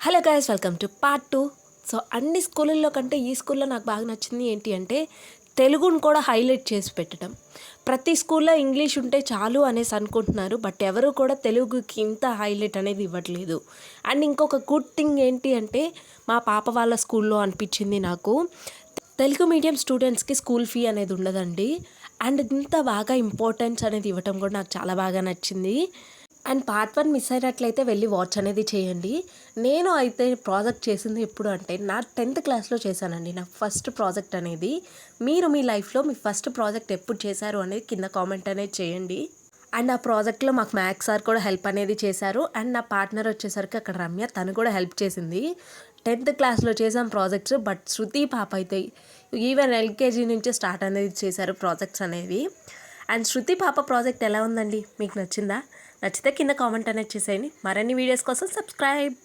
Hello guys welcome to part two so అన్ని స్కూళ్ళల్లో కంటే ఈ స్కూల్లో నాకు బాగా నచ్చింది ఏంటి అంటే తెలుగును కూడా హైలైట్ చేసి పెట్టడం. ప్రతి స్కూల్లో ఇంగ్లీష్ ఉంటే చాలు అనేసి అనుకుంటున్నారు బట్ ఎవరు కూడా తెలుగుకి ఇంత హైలైట్ అనేది ఇవ్వట్లేదు. అండ్ ఇంకొక గుడ్ థింగ్ ఏంటి అంటే మా పాప వాళ్ళ స్కూల్లో అనిపించింది నాకు. తెలుగు మీడియం స్టూడెంట్స్కి స్కూల్ ఫీ అనేది ఉండదండి. అండ్ ఇంత బాగా ఇంపార్టెన్స్ అనేది ఇవ్వటం కూడా నాకు చాలా బాగా నచ్చింది. అండ్ పార్ట్ వన్ మిస్ అయినట్లయితే వెళ్ళి వాచ్ అనేది చేయండి. నేను అయితే ప్రాజెక్ట్ చేసింది ఎప్పుడు అంటే నా టెన్త్ క్లాస్లో చేశానండి నా ఫస్ట్ ప్రాజెక్ట్ అనేది. మీరు మీ లైఫ్లో మీ ఫస్ట్ ప్రాజెక్ట్ ఎప్పుడు చేశారు అనేది కింద కామెంట్ అనేది చేయండి. అండ్ ఆ ప్రాజెక్ట్లో మాకు మ్యాథ్స్ సార్ కూడా హెల్ప్ అనేది చేశారు. అండ్ నా పార్ట్నర్ వచ్చేసరికి అక్కడ రమ్య తను కూడా హెల్ప్ చేసింది. టెన్త్ క్లాస్లో చేసాం ప్రాజెక్ట్స్ బట్ శృతి పాప అయితే ఈవెన్ ఎల్కేజీ నుంచి స్టార్ట్ అనేది చేశారు ప్రాజెక్ట్స్ అనేవి. అండ్ శృతి పాప ప్రాజెక్ట్ ఎలా ఉందండి? మీకు నచ్చిందా? నచ్చితే కింద కామెంట్ అనేది చేసేయండి. మరిన్ని వీడియోస్ కోసం సబ్స్క్రైబ్.